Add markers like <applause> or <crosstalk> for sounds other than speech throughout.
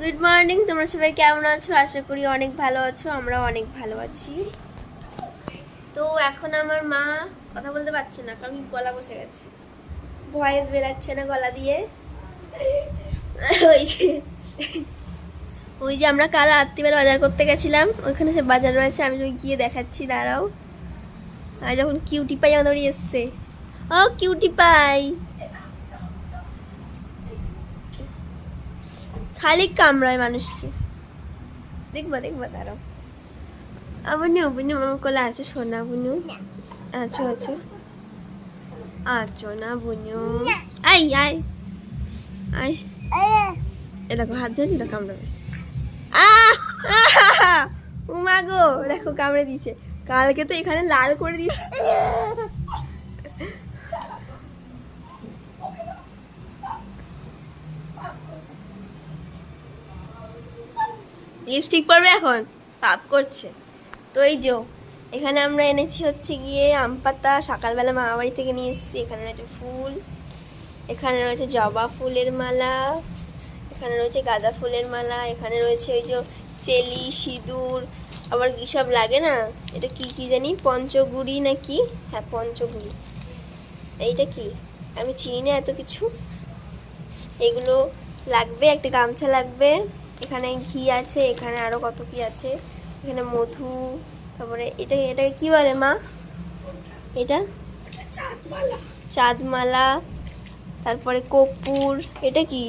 Good morning তোমরা সবাই কেমন আছো? আশা করি অনেক ভালো আছো আমরা অনেক ভালো আছি। তো এখন আমার মা কথা বলতে পারছে না, কারণ গলা বসে গেছে। ভয়েস বেরাচ্ছে না গলা দিয়ে। ওই যে ওই যে আমরা কাল রাত্রিবেলা বাজার করতে গেছিলাম, ওইখানে সে বাজার রয়েছে, আমি গিয়ে দেখাচ্ছি, দাঁড়াও। আর যখন কিউটি পাই আমাদের এসছে। ও কিউটি পাই খালি কামড়ায় মানুষকে। দেখবা দেখবা, দাঁড়াও। আবনু আবনু আমার কোলে আছে, সোনা বুনু। আছো আছো আছো না, বুনু। আই আই আই। দেখো, হাত ধরেছি তো কামড়াবে! উমা গো, দেখো, কামড়ে দিয়েছে। কালকে তো এখানে লাল করে দিয়েছে। লিপস্টিক পরবে এখন? পাপ করছে। তো এই যে, এখানে আমরা এনেছি হচ্ছে গিয়ে আম পাতা। সকালবেলা মামা বাড়ি থেকে নিয়ে এসেছি। এখানে রয়েছে ফুল। এখানে রয়েছে জবা ফুলের মালা। এখানে রয়েছে গাঁদা ফুলের মালা। এখানে রয়েছে ওই যে চেলি, সিঁদুর। আবার কী সব লাগে না? এটা কি কি জানি? পঞ্চগুড়ি না কি? হ্যাঁ পঞ্চগুড়ি। এইটা কি? আমি চিনি না এত কিছু। এগুলো লাগবে, একটা গামছা লাগবে। এখানে ঘি আছে এখানে আরও কত কি আছে? এখানে মধু তারপরে এটা এটা কি বলে মা? এটা? চাঁদমালা। তারপরে কপুর এটা কি?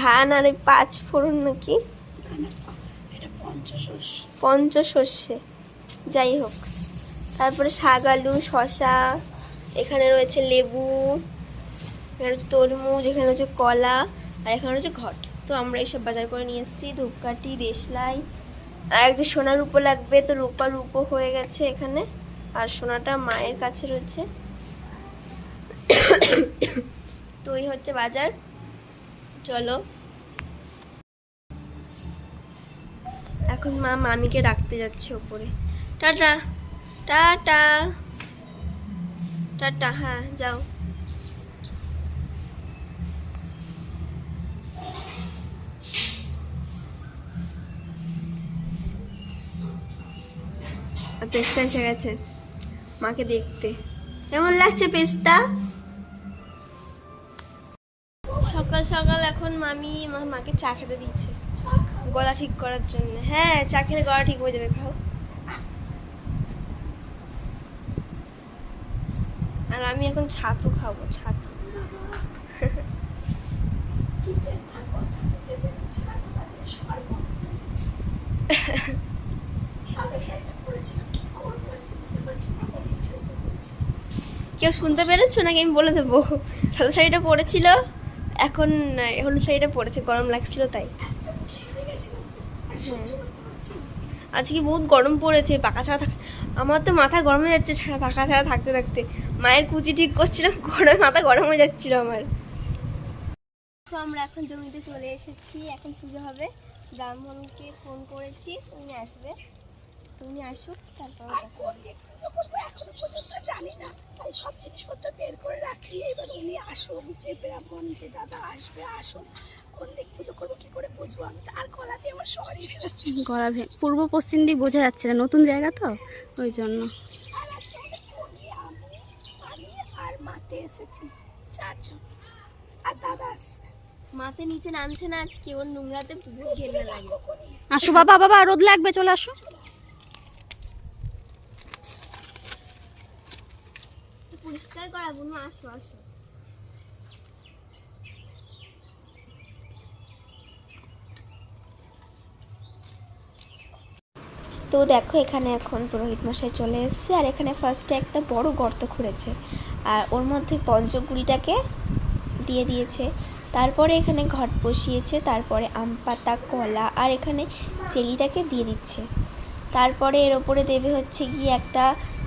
ধান আর ওই পাঁচ ফোড়ন নাকি? পঞ্চশস্যে। যাই হোক। তারপরে শাক আলু শশা এখানে রয়েছে লেবু এখানে রয়েছে তরমুজ এখানে রয়েছে কলা আর এখানে রয়েছে ঘট। তো আমরা এইসব বাজার করে নিয়ে এসেছি। ধূপকাঠি, দেশলাই, আর একটা সোনার রূপো লাগবে। তো রূপা রূপো হয়ে গেছে এখানে। আর সোনাটা মায়ের কাছে রয়েছে। তো এই হচ্ছে বাজার। চলো। এখন মা মামিকে ডাকতে যাচ্ছে ওপরে। টাটা। টাটা। টাটা হ্যাঁ যাও। পেস্তা এসে গেছে। মাকে দেখতে। কেমন লাগছে পেস্তা? সকাল সকাল এখন মামি মাকে চা খেতে দিচ্ছে গলা ঠিক করার জন্য। হ্যাঁ চা খেলে গলা ঠিক হয়ে যাবে, খাও। আর আমি এখন ছাতু খাব, ছাতু। কেউ শুনতে পেরেছ? নাকি আমি বলে দেবো? সাদা শাড়িটা পরেছিল এখন হলুদ শাড়িটা পরেছে গরম লাগছিল তাই। হ্যাঁ। আজকে বহুত গরম পড়েছে পাকা ছাড়া থাক আমার তো মাথা গরম হয়ে যাচ্ছে ছাড়া পাকা ছাড়া থাকতে থাকতে। মায়ের কুচি ঠিক করছিলাম গরমে মাথা গরম হয়ে যাচ্ছিল আমার। তো আমরা এখন জমিতে চলে এসেছি এখন পুজো হবে। ব্রাহ্মণকে ফোন করেছি উনি আসবে। তুমি আসুক তারপর দেখা হবে। এখনও পর্যন্ত জানি না তাই সব জিনিসপত্র বের করে রাখি এবার উনি আসুন যে ব্রাহ্মণ যে দাদা আসবে আসুন। কোন দিক পুজো করব কি করে বুঝব? আমি গলা দিয়ে আমার বেরোচ্ছে গলা পূর্ব পশ্চিম দিক বোঝা যাচ্ছে না নতুন জায়গা তো ওই জন্য। আর আজকে আমাদের ফোনে আমি আমি আর মাতে এসেছি চারজন। আর দাদা আসছে। মাতে নিচে নামছে না আজকে ওর নোংরাতে লাগে। আসো বাবা বাবা রোদ লাগবে চলে আসো। পরিষ্কার করা বোন আসো আসো। তো দেখো এখানে এখন পুরোহিত মশাই চলে এসেছে আর এখানে ফার্স্টে একটা বড় গর্ত খুঁড়েছে। আর ওর মধ্যে পঞ্চগুড়িটাকে দিয়ে দিয়েছে। তারপরে এখানে ঘট বসিয়েছে, তারপরে আম পাতা, কলা আর এখানে চেলিটাকে দিয়ে দিচ্ছে। তারপরে এর ওপরে দেবে হচ্ছে গিয়ে একটা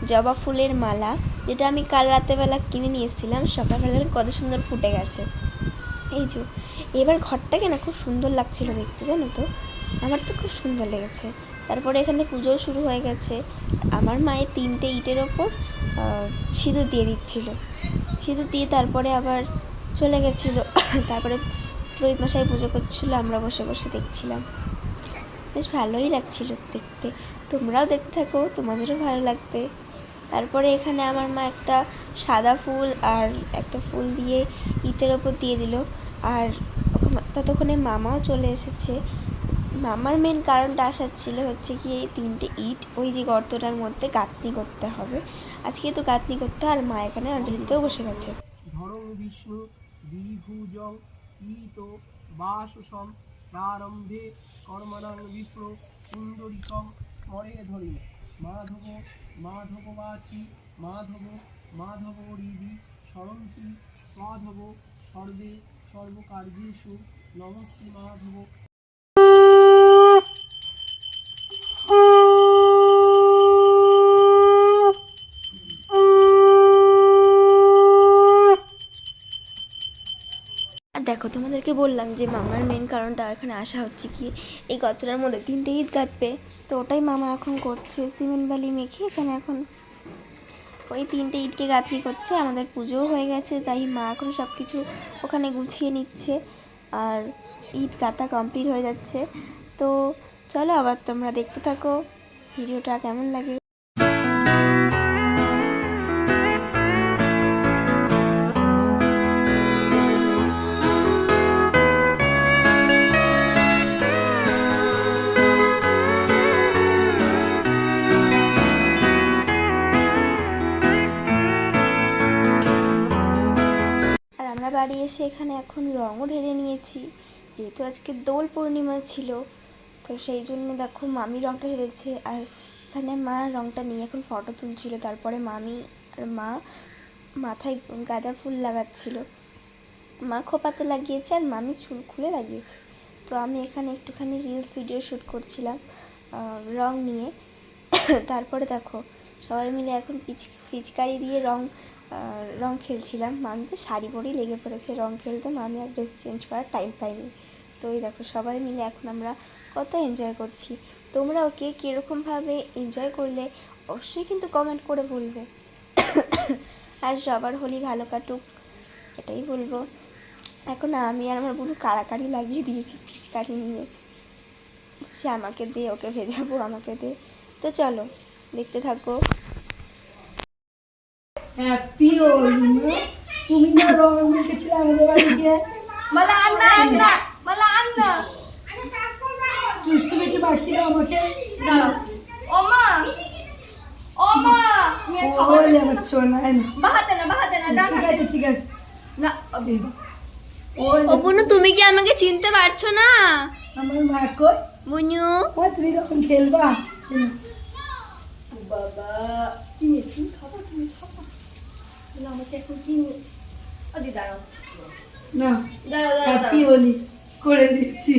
জবা ফুলের মালা, যেটা আমি কাল রাতেবেলা কিনে নিয়ে এসেছিলাম, সকালবেলা কত সুন্দর ফুটে গেছে। এই যে, এবার ঘরটাকে না খুব সুন্দর লাগছিল দেখতে, জানো তো? আমার তো খুব সুন্দর লেগেছে। তারপরে এখানে পুজো শুরু হয়ে গেছে। আমার মায়ের তিনটে ইটের ওপর সিঁদুর দিয়ে দিচ্ছিল। সিঁদুর দিয়ে তারপরে আবার চলে গেছিল। <coughs> তারপরে পুরোহিত মশাই পুজো করছিল, আমরা বসে বসে দেখছিলাম। বেশ ভালোই লাগছিল দেখতে। তোমরাও দেখতে থাকো, তোমাদেরও ভালো লাগবে। তারপরে এখানে আমার মা একটা সাদা ফুল আর একটা ফুল দিয়ে ইটের ওপর দিয়ে দিল। আর ততক্ষণে মামাও চলে এসেছে। মামার মেন কারণটা আসার ছিল হচ্ছে কি এই তিনটে ইট, ওই যে গর্তটার মধ্যে গাঁথনি করতে হবে। আজকে তো গাঁথনি করতে আর মা এখানে অঞ্জলি দিতেও বসে গেছে। ধরং বিষ্ণু দ্বিভুজং ইত, বাসুসম, প্রারম্ভে কর্মণাং বিপ্র পুণ্ডরিকম স্মরে ধরি মাধব, মাধববাচি, মাধব মাধব হৃদি স্মরন্তি স্বাধব, সর্বে, সর্বকার্যেষু নমশ্রী মাধব। দেখো, তোমাদেরকে বললাম যে মামার মেন কারণটা এখানে আসা হচ্ছে কি, এই গতটার মধ্যে তিনটে ঈদ কাটবে। তো ওটাই মামা এখন করছে, সিমেন্ট বালি মেখে এখানে এখন ওই তিনটে ঈদকে গাঁথনি করছে, আমাদের পুজোও হয়ে গেছে, তাই মা এখন সব কিছু ওখানে গুছিয়ে নিচ্ছে আর ঈদ গাঁথা কমপ্লিট হয়ে যাচ্ছে। তো চলো আবার তোমরা দেখতে থাকো, ভিডিওটা কেমন লাগে? এসে এখানে রঙও ঢেলে নিয়েছি। যেহেতু আজকে দোল পূর্ণিমা ছিল, তো সেই জন্য দেখো মামি রঙটা ঢেলেছে আর এখানে মা রঙটা নিয়ে এখন ফটো তুলছিল। তারপরে মামি আর মা মাথায় গাঁদা ফুল লাগাচ্ছিল। মা খোপাতে লাগিয়েছে আর মামি চুল খুলে লাগিয়েছে। তো আমি এখানে একটুখানি রিলস ভিডিও শ্যুট করছিলাম রং নিয়ে। <coughs> তারপরে দেখো সবাই মিলে এখন পিচ পিচকারি দিয়ে রং রং খেলছিলাম। মামি তো শাড়ি পরেই লেগে পড়েছে। রং খেলতে মামি আর ড্রেস চেঞ্জ করার টাইম পাইনি তো ওই দেখো, সবাই মিলে এখন আমরা কত এনজয় করছি। তোমরাও কে কীরকমভাবে এনজয় করলে অবশ্যই কিন্তু কমেন্ট করে বলবে। <coughs> আর সবার হোলি ভালো কাটুক, এটাই বলব। এখন আমি আর আমার বোন কাড়াকাড়ি লাগিয়ে দিয়েছি পিচকারি নিয়ে। যে আমাকে দে, ওকে ভেজাবো, আমাকে দে। তো চলো, দেখতে থাকো। হ্যাপি হোলি তুমি না রং মেখেছিলে আমাদের বাড়ি গিয়ে मला अन्न अन्न मला अन्न তুমি একটু মাখিয়ে দাও আমাকে ओमा ओमा ওই আমার চোনায় না বাহাতে না বাহাতে না ঠিক আছে ঠিক আছে না ওই ও বুনু তুমি কি আমাকে চিনতে পারছো না আমার মা কই বুনু মা তুমি যখন খেলবা বাবা কি তুমি খাবা তুমি খাবা তাহলে আমাকে এখন কি ওদি দাঁড়াও না দাঁড়াও দাঁড়াও হ্যাপি হোলি করে দিচ্ছি